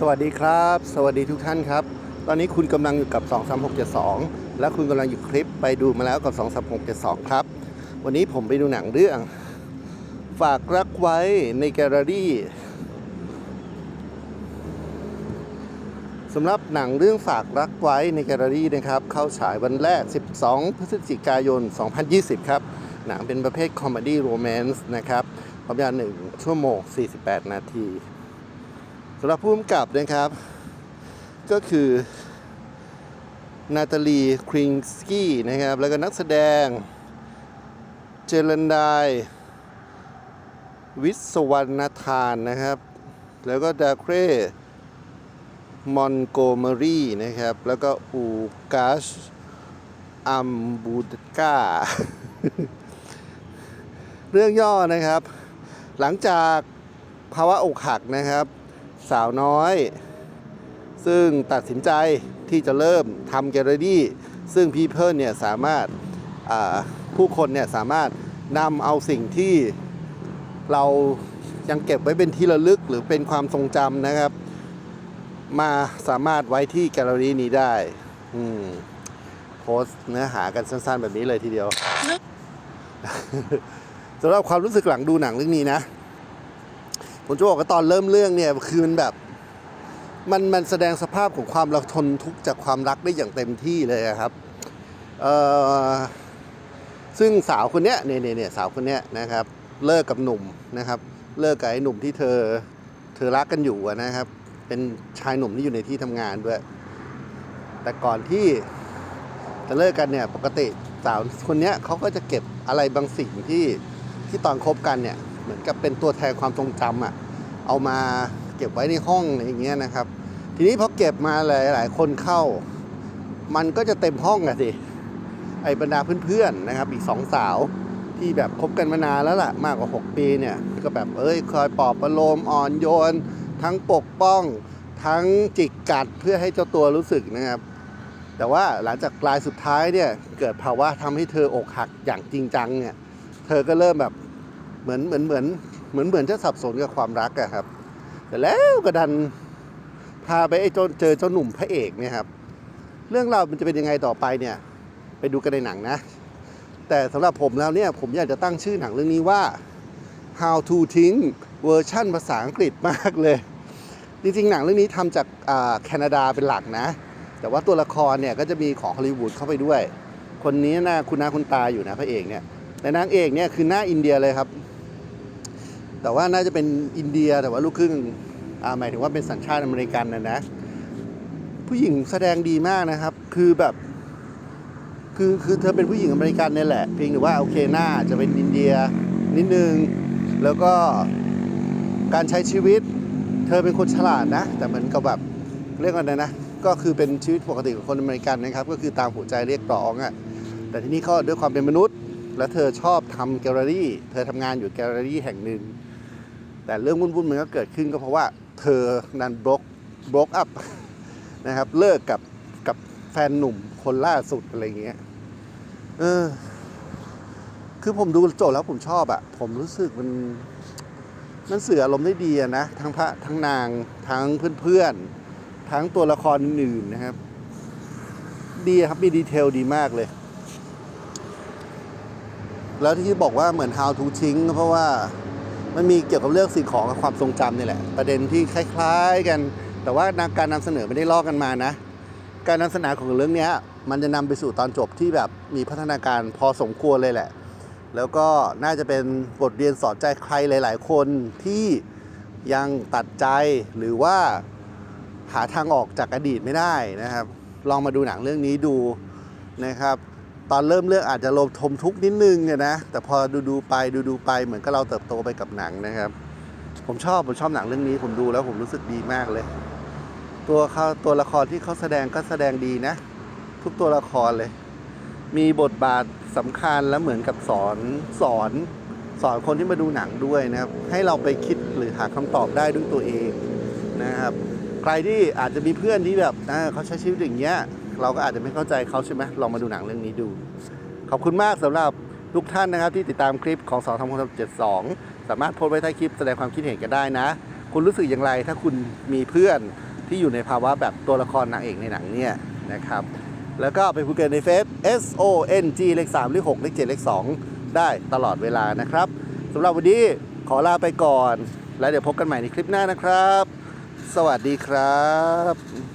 สวัสดีครับ สวัสดีทุกท่านครับ ตอนนี้คุณกำลังอยู่กับ 23672 และคุณกำลังอยู่คลิปไปดูมาแล้วกับ 23672 ครับ วันนี้ผมไปดูหนังเรื่อง ฝากรักไว้ในแกลเลอรี่สำหรับหนังเรื่องฝากรักไว้ในแกลเลอรี่นะครับ เข้าฉายวันแรก 12 พฤศจิกายน 2020 ครับ หนังเป็นประเภทคอมเมดี้โรแมนส์นะครับความยาว1ชั่วโมง 48 นาทีำหรับผู้กำกับนะครับ ก็คือนาตาลีคริงสกี้นะครับ แล้วก็นักแสดง เจรันไดายวิศวรรณทานนะครับ แล้วก็ดาเครมอนโกเมอรีนะครับ แล้วก็อูกาชอัมบูดกาเรื่องย่อนะครับ หลังจากภาวะอกหักนะครับ สาวน้อย ซึ่งตัดสินใจที่จะเริ่มทำแกลเลอรี่ ซึ่งพีเพิลเนี่ยสามารถอ่าผู้คนเนี่ยสามารถนำเอาสิ่งที่เรายังเก็บไว้เป็นที่ระลึกหรือเป็นความทรงจำนะครับ มาสามารถไว้ที่แกลเลอรี่นี้ได้อืมโพสต์เนื้อหากันสั้นๆ แบบนี้เลยทีเดียวสำหรับความรู้สึกหลังดูหนังเรื่องนี้นะ ผมจะบอกว่าตอนเริ่มเรื่องเนี่ยคือมันแบบ มันมันแสดงสภาพของความราทนทุกข์จากความรักได้อย่างเต็มที่เลยครับเอ่อซึ่งสาวคนเนี้ยเนี่ยเนี่ยสาวคนเนี้ยนะครับ เลิกกับหนุ่มนะครับ เลิกกับไอ้หนุ่มที่เธอ เธอรักกันอยู่นะครับ เป็นชายหนุ่มที่อยู่ในที่ทำงานด้วย แต่ก่อนที่จะเลิกกันเนี่ยปกติสาวคนเนี้ยเขาก็จะเก็บอะไรบางสิ่งที่ที่ตอนคบกันเนี่ย เหมือนกับเป็นตัวแทนความทรงจำอะเอามาเก็บไว้ในห้องอะไรอย่างเงี้ยนะครับ ทีนี้พอเก็บมาหลายๆคนเข้า มันก็จะเต็มห้องอะสิไอ้บรรดาเพื่อนๆนะครับ อีกสองสาวที่แบบคบกันมานานแล้วล่ะมากกว่า 6 ปีเนี่ยก็แบบเอ้ยคอยปลอบประโลมอ่อนโยน ทั้งปกป้อง ทั้งจิกกัดเพื่อให้เจ้าตัวรู้สึกนะครับ แต่ว่าหลังจากปลายสุดท้ายเนี่ยเกิดภาวะทำให้เธออกหักอย่างจริงจังเนี่ยเธอก็เริ่มแบบ เหมือนเหมือนเหมือนเหมือนเหมือนจะสับสนกับความรักอะครับ แต่แล้วก็ดันพาไปไอ้เจาเจอเจ้าหนุ่มพระเอกเนี่ยครับ เรื่องราวมันจะเป็นยังไงต่อไปเนี่ย ไปดูกันในหนังนะ แต่สำหรับผมแล้วเนี่ยผมอยากจะตั้งชื่อหนังเรื่องนี้ว่า How to ทิ้งเวอร์ชั่นภาษาอังกฤษมากเลย จริงๆ หนังเรื่องนี้ทำจากแคนาดาเป็นหลักนะ แต่ว่าตัวละครเนี่ยก็จะมีของฮอลลีวูดเข้าไปด้วย คนนี้น่าคุณน้าคุณตาอยู่นะพระเอกเนี่ยแต่นางเอกเนี่ยคือหน้าอินเดียเลยครับ แต่ว่าน่าจะเป็นอินเดียแต่ว่าลูกครึ่งหมายถึงว่าเป็นสัญชาติอเมริกันนะนะ ผู้หญิงแสดงดีมากนะครับ คือแบบคือคือเธอเป็นผู้หญิงอเมริกันเนี่ยแหละเพียงแต่ว่าโอเคหน้าจะเป็นอินเดียนิดนึง แล้วก็การใช้ชีวิต เธอเป็นคนฉลาดนะ แต่เหมือนกับแบบเรียกว่าไงนะก็คือเป็นชีวิตปกติของคนอเมริกันนะครับ ก็คือตามหัวใจเรียกร้องอะ่ะแต่ที่นี่เขาด้วยความเป็นมนุษย์ และเธอชอบทำแกลเลอรี่ เธอทำงานอยู่แกลเลอรี่แห่งหนึ่ง แต่เรื่องวุ่นๆมันก็เกิดขึ้นก็เพราะว่าเธอนั้นบล็อกบล็อกอัพนะครับ เลิกกับกับแฟนหนุ่มคนล่าสุดอะไรเงี้ย เออ คือผมดูโจทย์แล้วผมชอบอะผมรู้สึกมัน มันสื่ออารมณ์ได้ดีนะ ทั้งพระทั้งนางทั้งเพื่อนๆ ทั้งตัวละครอื่นๆนะครับ ดีครับมีดีเทลดีมากเลย แล้วที่บอกว่าเหมือน how to ทิ้งก็เพราะว่า มันมีเกี่ยวกับเรื่องสิ่งของกับความทรงจำนี่แหละ ประเด็นที่คล้ายๆกัน แต่ว่าการนำเสนอไม่ได้ลอกกันมานะ การนำเสนอของเรื่องนี้มันจะนำไปสู่ตอนจบที่แบบมีพัฒนาการพอสมควรเลยแหละ แล้วก็น่าจะเป็นบทเรียนสอนใจใครหลาย ๆ คนที่ยังตัดใจหรือว่าหาทางออกจากอดีตไม่ได้นะครับ ลองมาดูหนังเรื่องนี้ดูนะครับ ตอนเริ่มเรื่องอาจจะลมทมทุกนิดนึงเนี่ยนะแต่พอดูดูไปดูดูไปเหมือนกับเราเติบโตไปกับหนังนะครับ ผมชอบผมชอบหนังเรื่องนี้ผมดูแล้วผมรู้สึกดีมากเลย ตัวเขาตัวละครที่เขาแสดงก็แสดงดีนะ ทุกตัวละครเลย มีบทบาทสำคัญและเหมือนกับสอนสอนสอนคนที่มาดูหนังด้วยนะครับ ให้เราไปคิดหรือหาคำตอบได้ด้วยตัวเองนะครับ ใครที่อาจจะมีเพื่อนที่แบบเขาใช้ชีวิตอย่างเงี้ย เราก็อาจจะไม่เข้าใจเขาใช่ไหมลองมาดูหนังเรื่องนี้ดู ขอบคุณมากสำหรับทุกท่านนะครับ ที่ติดตามคลิปของสองทำคนเจ็ดสองสามารถโพสไว้ใต้คลิปแสดงความคิดเห็นกันได้นะ คุณรู้สึกอย่างไรถ้าคุณมีเพื่อนที่อยู่ในภาวะแบบตัวละครนางเอกในหนังเนี่ยนะครับ แล้วก็ไปพูดกันในเฟซ S O N G เลข3เลข6เลข7เลข2ได้ตลอดเวลานะครับสำหรับวันนี้ขอลาไปก่อน และเดี๋ยวพบกันใหม่ในคลิปหน้านะครับ สวัสดีครับ